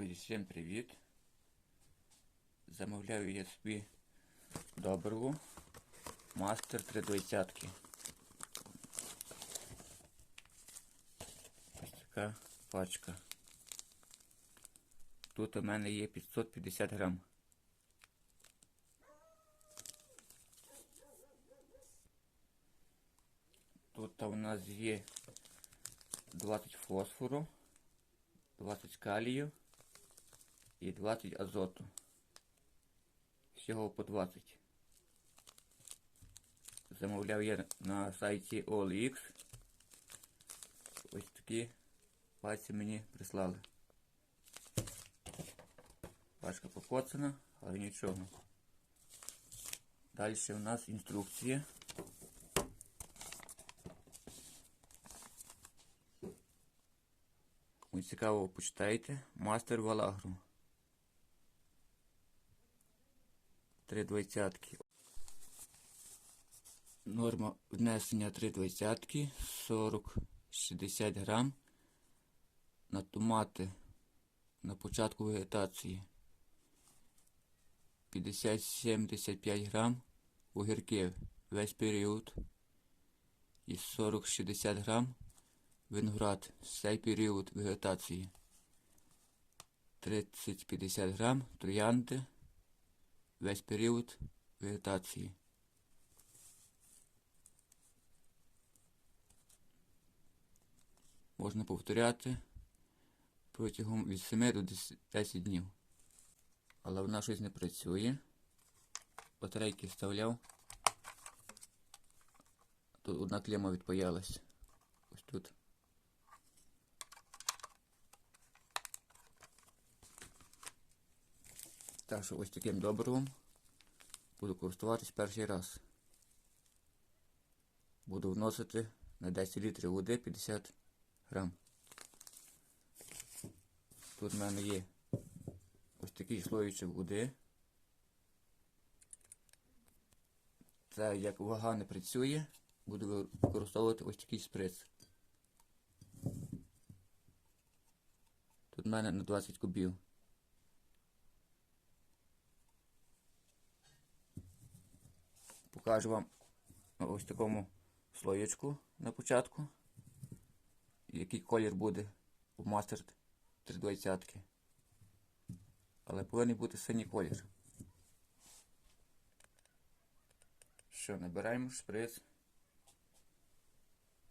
Друзі, всім привіт! Замовляю я собі добру Мастер 320. Ось така пачка. Тут у мене є 550 грам. Тут у нас є 20 фосфору, 20 калію і 20 азоту. Всього по 20. Замовляв я на сайті OLX. Ось такі пальці мені прислали. Пачка покоцана, але нічого. Далі у нас інструкція. Цікаво, почитайте. Мастер Валагру. Три двадцятки. Норма внесення три двадцятки. 40-60 грам. На томати на початку вегетації. 50-75 грам огірків весь період. І 40-60 грам виноград цей період вегетації. 30-50 грам троянди весь період вегетації. Можна повторяти протягом від 7 до 10 днів. Але вона щось не працює. Батарейки вставляв. Тут одна клема відпаялась. Ось тут. Так що ось таким добривом буду користуватись перший раз. Буду вносити на 10 літрів води 50 грам. Тут в мене є ось такий слоїчок води. Це як вага не працює, буду використовувати ось такий сприц. Тут в мене на 20 кубів. Покажу вам ось такому слоєчку на початку, який колір буде у мастер 320. Але повинен бути синій колір. Що, набираємо шприц.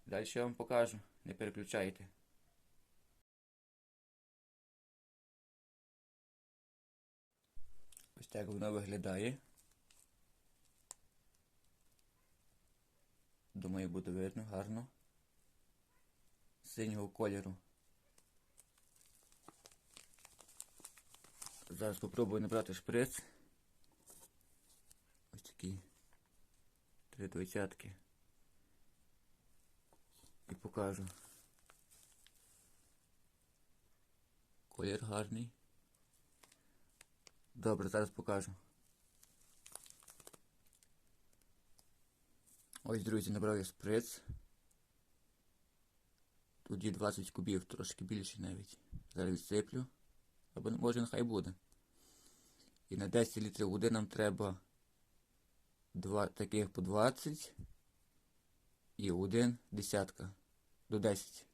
Далі я вам покажу, не переключайте. Ось так воно виглядає. Думаю, буде видно гарно. Синього кольору. Зараз спробую набрати шприц. Ось такі три двадцятки. І покажу. Колір гарний. Добре, зараз покажу. Ось, друзі, набрав я сприц. Є 20 кубів, трошки більше навіть. Зараз відсиплю. Або може нехай буде. І на 10 літрів води нам треба два таких по 20 і один десятка до 10.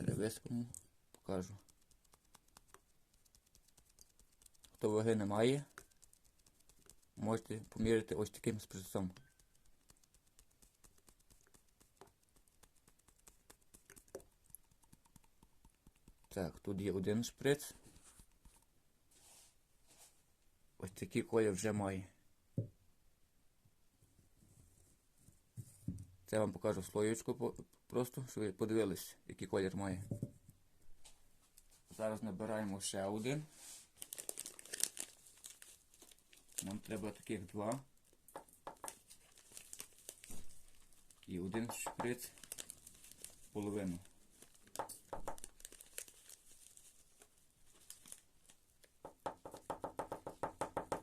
Висипаємо, покажу. Хто ваги не має, можете поміряти ось таким спресом. Так, тут є один шприц. Ось такий колір вже має. Це я вам покажу слоєчку просто, щоб ви подивились, який колір має. Зараз набираємо ще один. Нам треба таких два. І один шприц половину.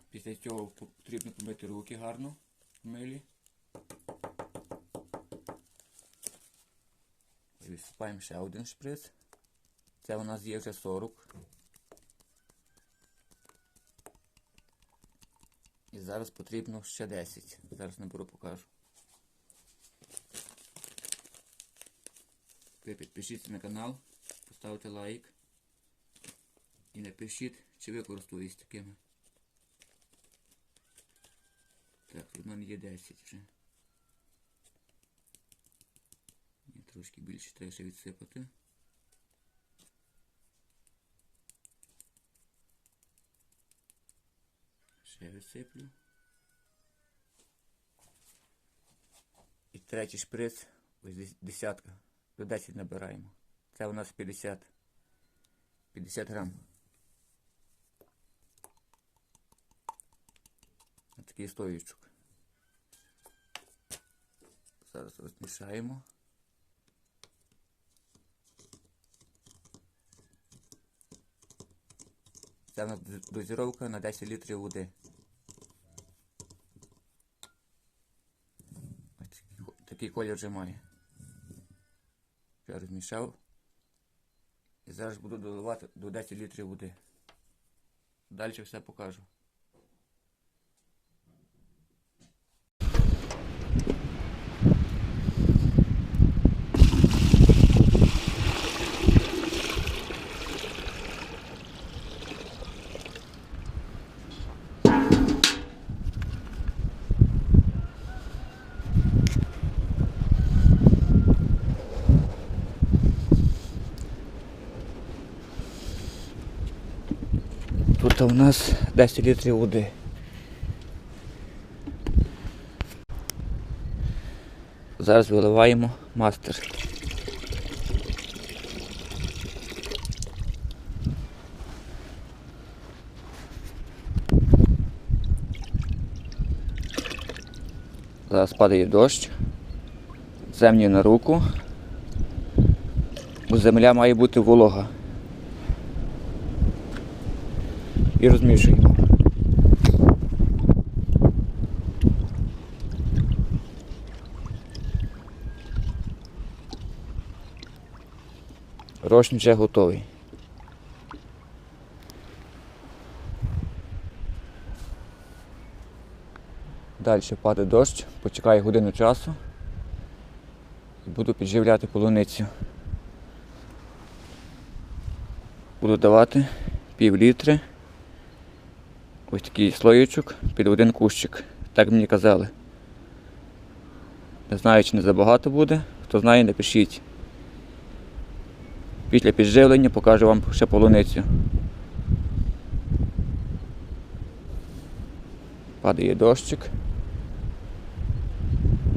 Після цього потрібно помити руки гарно милі. Відсипаємо ще один шприц. Це у нас є вже 40. Зараз потрібно ще 10. Зараз наберу покажу. Ви підпишіться на канал, поставте лайк і напишіть, чи ви користуєтесь такими. Так, тут в мене є 10 вже. Трошки більше треба ще відсипати. Ще висиплю. І третій шприц, ось десятка, до 10 набираємо. Це у нас 50. 50 грам. Ось такий стоючок. Зараз розмішаємо. Це у нас дозіровка на 10 літрів води. Ось такий, колір вже має. Я розмішав. І зараз буду доливати до 10 літрів води. Далі все покажу. Тут у нас 10 літрів води. Зараз виливаємо мастер. Зараз падає дощ. Землі на руку. Бо земля має бути волога. І розмішуємо. Розчин вже готовий. Далі падає дощ, почекаю годину часу і буду підживляти полуницю. Буду давати пів літри. Ось такий слоєчок під один кущик. Так мені казали. Не знаю, чи не забагато буде. Хто знає, напишіть. Після підживлення покажу вам ще полуницю. Падає дощик.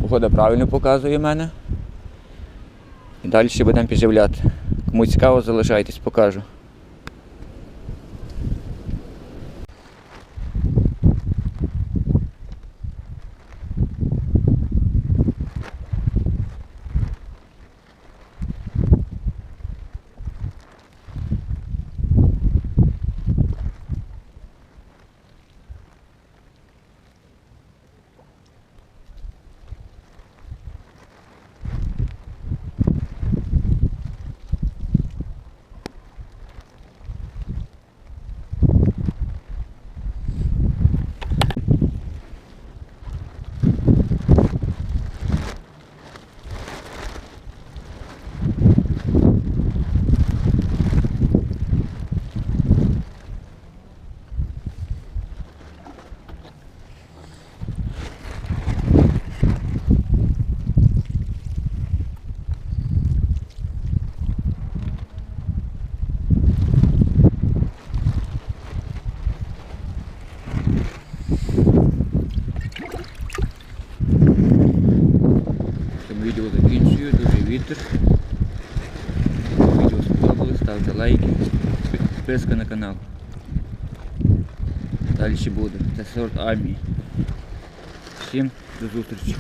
Погода правильно показує мене. І далі ще будемо підживляти. Кому цікаво, залишайтесь, покажу. дуже вітер. Відео сподобалось, ставте лайки, підписка на канал. Далі ще буде. Це сорт армії. Всім до зустрічі.